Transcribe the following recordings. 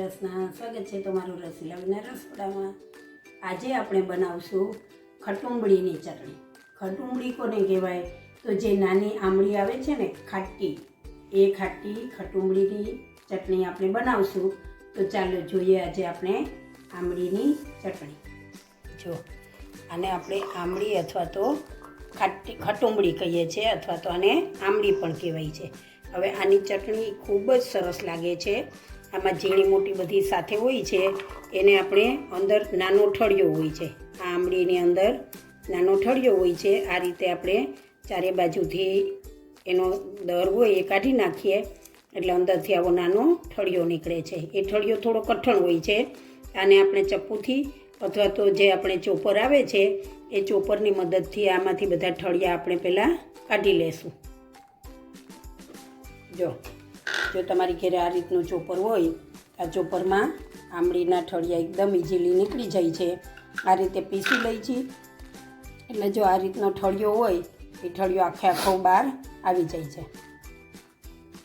કૃષ્ણ સ્વાગત છે તમારું રસીલાના રસોડામાં. આજે આપણે બનાવશું ખટુંબળીની ચટણી. ખટુંબળી કોને કહેવાય? તો જે નાની આમળી આવે છે ને, ખાટી, એ ખાટી ખટુંબળીની ચટણી આપણે બનાવશું. તો ચાલો જોઈએ આજે આપણે આમળીની ચટણી. જો, આને આપણે આમળી અથવા તો ખાટી ખટુંબળી કહીએ છીએ, અથવા તો આને આમળી પણ કહેવાય છે. હવે આની ચટણી ખૂબ જ સરસ લાગે છે. આમાં ઝીણી મોટી બધી સાથે હોય છે, એને આપણે અંદર નાનો ઠળિયો હોય છે. આ આંબળીની અંદર નાનો ઠળિયો હોય છે, આ રીતે આપણે ચારે બાજુથી એનો દર હોય એ કાઢી નાખીએ, એટલે અંદરથી આવો નાનો ઠળિયો નીકળે છે. એ ઠળિયો થોડો કઠણ હોય છે, આને આપણે ચપ્પુથી અથવા તો જે આપણે ચોપર આવે છે, એ ચોપરની મદદથી આમાંથી બધા ઠળિયા આપણે પહેલાં કાઢી લેશું. જો જો તમારી ઘરે આ રીતનું ચોપર હોય, આ ચોપરમાં આંબળીના ઠળિયા એકદમ ઇઝીલી નીકળી જાય છે. આ રીતે પીસી લઈ છીએ એટલે જો આ રીતનો ઠળિયો હોય, એ ઠળિયો આખે આખો બહાર આવી જાય છે.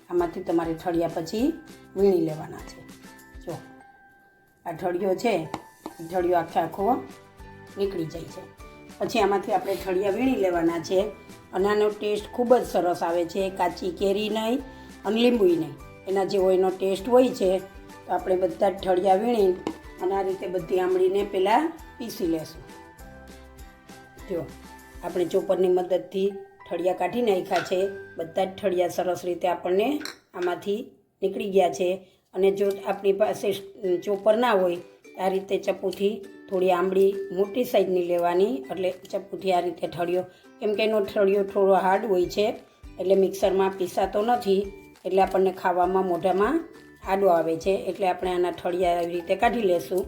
આમાંથી તમારે ઠળિયા પછી વીણી લેવાના છે. જો, આ ઠળિયો છે, એ ઠળિયો આખે આખો નીકળી જાય છે. પછી આમાંથી આપણે ઠળિયા વીણી લેવાના છે. અને આનો ટેસ્ટ ખૂબ જ સરસ આવે છે. કાચી કેરી નહીં અને લીંબુય એના જેવો એનો ટેસ્ટ હોય છે, તો આપણે બધા જ ઠળિયા વીણી અને આ રીતે બધી આંબળીને પહેલાં પીસી લેશું. જો, આપણે ચોપરની મદદથી ઠળિયા કાઢી નાખ્યા છે, બધા જ ઠળિયા સરસ રીતે આપણને આમાંથી નીકળી ગયા છે. અને જો આપણી પાસે ચોપર ના હોય આ રીતે ચપ્પુથી થોડી આંબળી મોટી સાઈઝની લેવાની, એટલે ચપ્પુથી આ રીતે ઠળિયો, કેમ કે એનો ઠળિયો થોડો હાર્ડ હોય છે, એટલે મિક્સરમાં પીસાતો નથી. એટલે આપણને ખાવામાં મોઢામાં આડો આવે છે. એટલે આપણે આના ઠળિયા એવી રીતે કાઢી લેશું.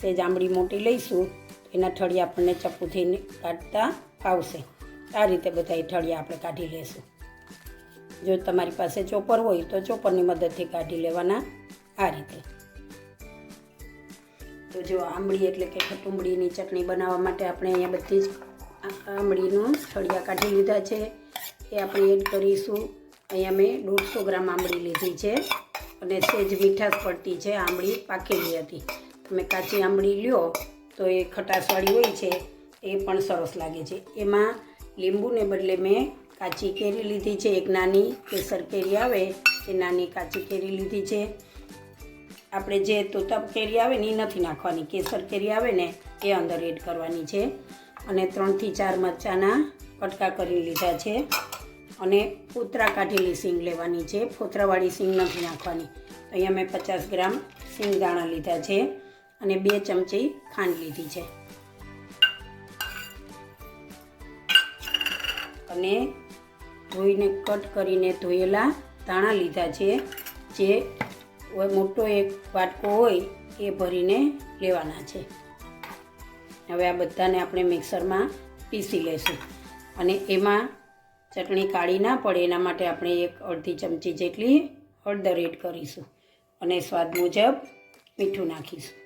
સેજ આંબળી મોટી લઈશું. એના ઠળિયા આપણને ચપ્પુથી કાઢતા આવશે આ રીતે બધા એ ઠળિયા આપણે કાઢી લેશું. જો તમારી પાસે ચોપર હોય તો ચોપરની મદદથી કાઢી લેવાના આ રીતે. તો જો આંબળી એટલે કે ખટુંબળીની ચટણી બનાવવા માટે આપણે અહીંયા બધી જ આંબળીનું ઠળિયા કાઢી લીધા છે. એ આપણે એડ કરીશું. અહીંયા મેં દોઢસો ગ્રામ આંબળી લીધી છે અને સેજ મીઠાશ પડતી છે આંબળી પાકેલી હતી. તમે કાચી આંબળી લ્યો તો એ ખટાશવાળી હોય છે, એ પણ સરસ લાગે છે. એમાં લીંબુને બદલે મેં કાચી કેરી લીધી છે. એક નાની કેસર કેરી આવે, એ નાની કાચી કેરી લીધી છે. આપણે જે તોતપ કેરી આવે ને એ નથી નાખવાની. કેસર કેરી આવે ને એ અંદર એડ કરવાની છે. અને ત્રણથી ચાર મરચાંના કટકા કરી લીધા છે. અને ફોતરા કાઢેલી સિંગ લેવાની છે. ફોતરાવાળી સિંગ નથી નાખવાની. અહીંયા મેં પચાસ ગ્રામ સિંગ દાણા લીધા છે અને બે ચમચી ખાંડ લીધી છે. અને ધોઈને કટ કરીને ધોયેલા દાણા લીધા છે. જે મોટો એક વાટકો હોય એ ભરીને લેવાના છે. હવે આ બધાને આપણે મિક્સરમાં પીસી લેશું. અને એમાં ચટણી કાળી ના પડે, એના માટે આપણે એક અડધી ચમચી જેટલી હળદર એડ કરીશું અને સ્વાદ મુજબ મીઠું નાખીશું.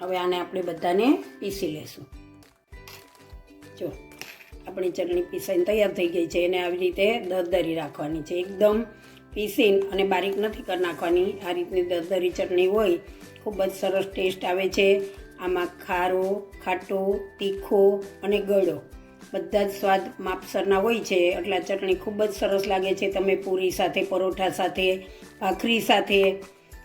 હવે આને આપણે બધાને પીસી લેશું. જો, આપણી ચટણી પીસાઈને તૈયાર થઈ ગઈ છે, એને આવી રીતે દરદરી રાખવાની છે. એકદમ પીસીને અને બારીક નથી કરી નાખવાની. આ રીતની દરદરી ચટણી હોય, ખૂબ જ સરસ ટેસ્ટ આવે છે. આમાં ખારો, ખાટો, તીખો અને ગળો. બધા જ સ્વાદ માપસરના હોય છે, એટલે આ ચટણી ખૂબ જ સરસ લાગે છે તમે પૂરી સાથે, પરોઠા સાથે, ભાખરી સાથે.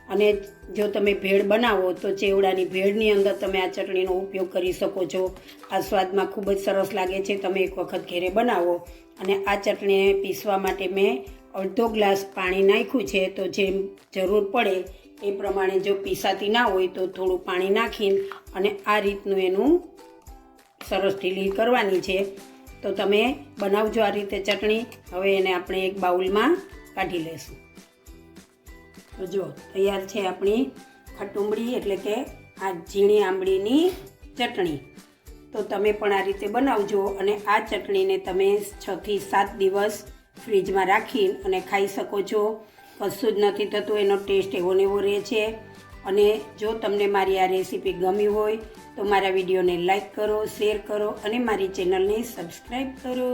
અને જો તમે ભેળ બનાવો તો ચેવડાની ભેળની અંદર તમે આ ચટણીનો ઉપયોગ કરી શકો છો. આ સ્વાદમાં ખૂબ જ સરસ લાગે છે, તમે એક વખત ઘેરે બનાવો. અને આ ચટણીને પીસવા માટે મેં અડધો ગ્લાસ પાણી નાખ્યું છે, તો જેમ જરૂર પડે એ પ્રમાણે જો પીસાતી ના હોય તો થોડું પાણી નાખીને અને આ રીતનું એનું સરસ ઢીલી કરવાની છે. તો તમે બનાવજો આ રીતે ચટણી. હવે એને આપણે એક બાઉલમાં કાઢી લઈશું. તો જો, તૈયાર છે આપણી ખટુંબળી એટલે કે આ ઝીણી આંબળીની ચટણી. તો તમે પણ આ રીતે બનાવજો અને આ ચટણીને તમે છથી સાત દિવસ ફ્રીજમાં રાખી અને ખાઈ શકો છો. કશું જ નથી થતું, એનો ટેસ્ટ એવો ને એવો રહે છે. અને જો તમને મારી આ રેસીપી ગમી હોય, તો મારા વિડીયોને લાઈક કરો, શેર કરો અને મારી ચેનલને સબસ્ક્રાઈબ કરો.